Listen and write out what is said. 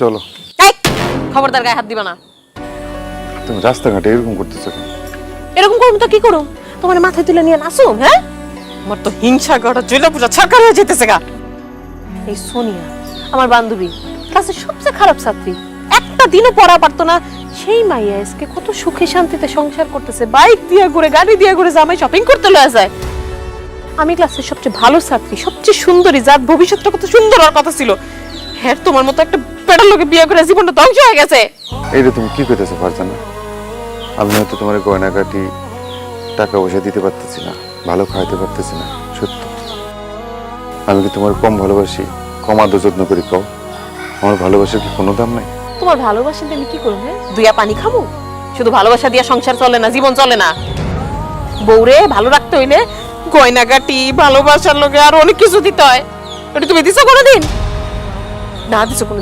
চলো। খবরদার গায়ে হাত দিবা না। তুমি রাস্তাঘাটে এরকম করতেছো কেন? এরকম করুম তো কি করুম তোমার মাথায় তুলে নিয়ে নাচুম হ্যাঁ? আমার তো হিংসা করা জুলা পুজো ছাড়কার হয়ে যেতেছে গা। এই সোনিয়া আমার বান্ধবী ক্লাসের সবচেয়ে খারাপ ছাত্রী। একটা দিনও পড়া পারতো না। সেই মাইয়া আজকে কত সুখে শান্তিতে সংসার করতেছে। বাইক দিয়ে ঘুরে গাড়ি দিয়ে ঘুরে জামাই শপিং করতে লয়ে যায়। আমি ক্লাসের সবচেয়ে ভালো ছাত্রী সবচেয়ে সুন্দরী যার ভবিষ্যৎটা কত সুন্দর হওয়ার কথা ছিল। হ্যাঁ তোমার মতো একটা পেটার লোকে বিয়ে করে জীবনটা ধ্বংস হয়ে গেছে। এইটা তুমি কি করতেছো ফারজানা? আমি হয়তো তোমার গয়নাগাটি টাকা পয়সা দিতে পারতেছি না ভালো খাওয়াতে পারতেছি না সত্য। আমি কি তোমার কম ভালোবাসি কম আদর যত্ন করি কও? আমার ভালোবাসার কি কোনো দাম নাই? তোমার ভালোবাসা দিয়ে আমি কি করব হ্যাঁ? দুইয়া পানি খাব? শুধু ভালোবাসা দিয়ে সংসার চলে না জীবন চলে না। বউরে ভালো রাখতে হইলে গয়নাগাটি ভালোবাসার লোকে আর অনেক কিছু দিতে হয়। এটা তুমি দিছো কোনোদিন? না দিছো কোনো